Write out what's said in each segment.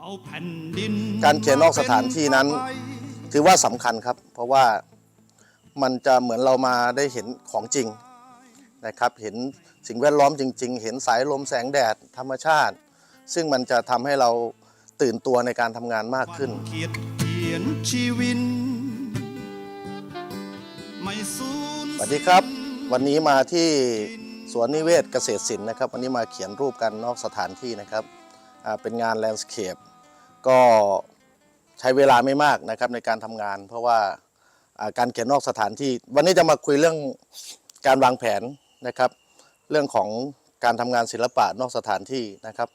เอาแผ่นดินการเขียนนอกสถานที่นั้น ถือว่าสำคัญครับ เพราะว่ามันจะเหมือนเรามาได้เห็นของจริงนะครับ เห็นสิ่งแวดล้อมจริง ๆ เห็นสายลมแสงแดดธรรมชาติ ซึ่งมันจะทำให้เราตื่นตัวในการทำงานมากขึ้นเขียนเขียนชีวินไม่สูญสวัสดีครับ วันนี้มาที่สวนนิเวศเกษตรศิลป์นะครับ วันนี้มาเขียนรูปกันนอกสถานที่นะครับอ่า เป็นงานแลนด์สเคปก็ใช้เวลาไม่มากนะครับในการทำงาน เพราะว่าการเขียนนอกสถานที่ วันนี้จะมาคุยเรื่องการวางแผนนะครับ เรื่องของการทำงานศิลปะนอกสถานที่นะครับ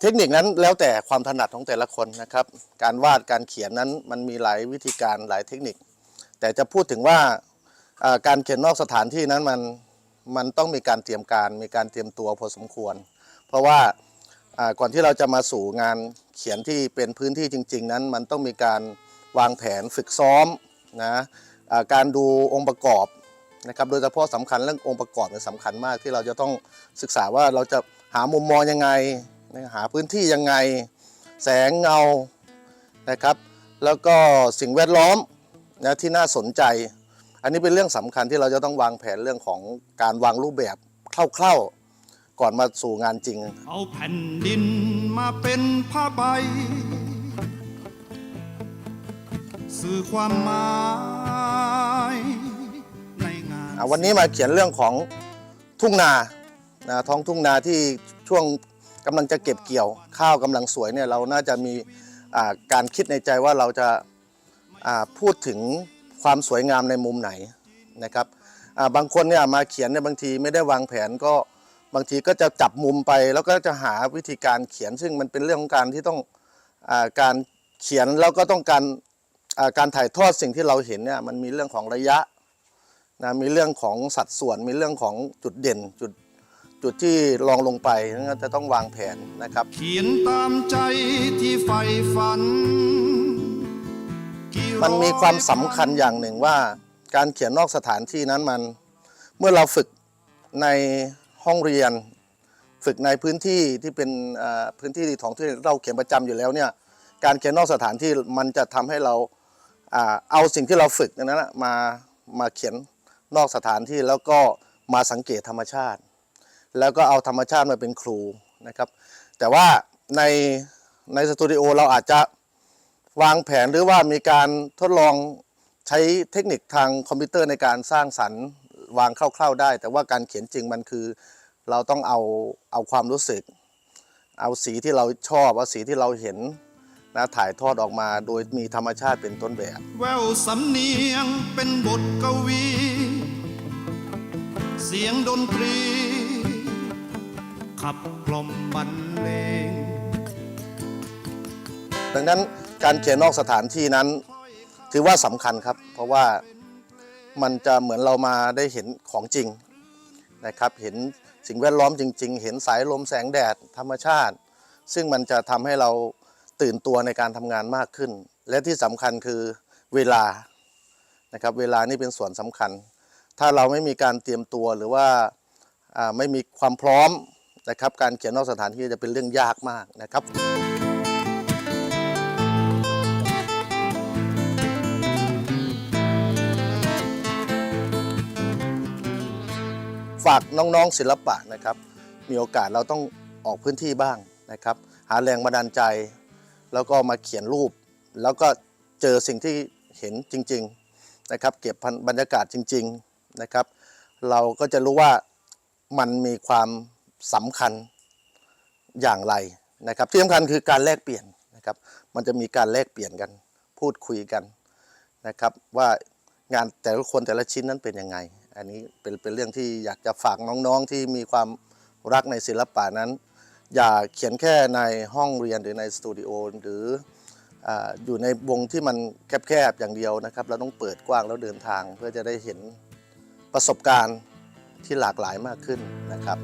เทคนิคนั้นแล้วแต่ความถนัดของแต่ละคนนะครับ การวาดการเขียนนั้นมันมีหลายวิธีการหลายเทคนิค แต่จะพูดถึงว่าการเขียนนอกสถานที่นั้นมันมันต้องมีการเตรียมการมีการเตรียมตัวพอสมควร เพราะว่า ก่อนที่เราจะมาสู่งานเขียนที่เป็นพื้นที่จริง ๆ นั้น มันต้องมีการวางแผนฝึกซ้อมนะการดูองค์ประกอบนะครับโดยเฉพาะสำคัญเรื่ององค์ประกอบเนี่ยสำคัญมากที่เราจะต้องศึกษาว่าเราจะหามุมมองยังไง หาพื้นที่ยังไง แสงเงานะครับ แล้วก็สิ่งแวดล้อมนะที่น่าสนใจ อันนี้เป็นเรื่องสำคัญที่เราจะต้องวางแผนเรื่องของการวางรูปแบบคร่าวๆ ก่อนมาสู่งานจริง เอาแผ่นดินมาเป็นผ้าใบ สื่อความหมายในงาน อะวันนี้มาเขียนเรื่องของทุ่งนานะท้องทุ่งนาที่ช่วงกำลังจะเก็บเกี่ยว ข้าวกำลังสวยเนี่ยเราน่าจะมีอ่าการคิดในใจว่าเราจะอ่าพูดถึงความสวยงามในมุมไหนนะครับอ่าบางคนเนี่ยมาเขียนเนี่ยบางทีไม่ได้วางแผนก็ บางทีก็จะจับมุมไปแล้วก็จะหาวิธีการเขียนซึ่งมันเป็นเรื่องของการที่ต้องอาการเขียนแล้วก็ต้องการอ่าการถ่ายทอดสิ่งที่เราเห็นเนี่ยมันมีเรื่องของระยะนะมีเรื่องของสัดส่วน มีเรื่องของจุดเด่นจุดจุดที่รองลงไปนั่นก็จะต้องวางแผนนะครับ เขียนตามใจที่ใฝ่ฝันกี่ร้อยมันมีความสำคัญอย่างหนึ่งว่า การเขียนนอกสถานที่นั้นมัน เมื่อเราฝึกใน ห้องเรียน ฝึกในพื้นที่ที่เป็นพื้นที่ของที่เราเขียนประจำอยู่แล้วเนี่ยการเขียนนอกสถานที่มันจะทำให้เราอ่าเอาสิ่งที่เราฝึกนั้นนะมามาเขียนนอกสถานที่แล้วก็มาสังเกตธรรมชาติ แล้วก็เอาธรรมชาติมาเป็นครูนะครับ แต่ว่าในในสตูดิโอเราอาจจะวางแผนหรือว่ามีการทดลองใช้เทคนิคทางคอมพิวเตอร์ในการสร้างสรรค์ วางคร่าวๆได้ แต่ว่าการเขียนจริงมันคือเราต้องเอาเอาความรู้สึก เอาสีที่เราชอบเอาสีที่เราเห็นนะถ่ายทอดออกมาโดยมีธรรมชาติเป็นต้นแบบ แววสำเนียงเป็นบทกวี เสียงดนตรี ขับกล่อมบรรเลงดังนั้นการเขียนนอกสถานที่นั้น ถือว่าสำคัญครับ เพราะว่า มันจะเหมือนเรามาได้เห็นของจริงนะครับ เห็นสิ่งแวดล้อมจริง ๆ เห็นสายลมแสงแดดธรรมชาติ ซึ่งมันจะทำให้เราตื่นตัวในการทำงานมากขึ้น และที่สำคัญคือเวลานะครับเวลานี่เป็นส่วนสำคัญ ถ้าเราไม่มีการเตรียมตัวหรือว่าอ่าไม่มีความพร้อมนะครับการเขียนนอกสถานที่จะเป็นเรื่องยากมากนะครับ ฝากน้องๆศิลปะนะครับ มีโอกาสเราต้องออกพื้นที่บ้างนะครับ หาแรงบันดาลใจ แล้วก็มาเขียนรูป แล้วก็เจอสิ่งที่เห็นจริงๆนะครับ เก็บบรรยากาศจริง ๆนะครับ เราก็จะรู้ว่ามันมีความสำคัญอย่างไรนะครับ ที่สำคัญคือการแลกเปลี่ยนนะครับ มันจะมีการแลกเปลี่ยนกัน พูดคุยกันนะครับ ว่างานแต่ละคนแต่ละชิ้นนั้นเป็นยังไง อันนี้เป็นเป็นเรื่องที่อยากจะฝากน้องๆที่มีความรักในศิลปะนั้น อย่าเขียนแค่ในห้องเรียนหรือในสตูดิโอหรืออยู่ในวงที่มันแคบๆอย่างเดียวนะครับเราต้องเปิดกว้างแล้วเดินทางเพื่อจะได้เห็นประสบการณ์ที่หลากหลายมากขึ้นนะครับ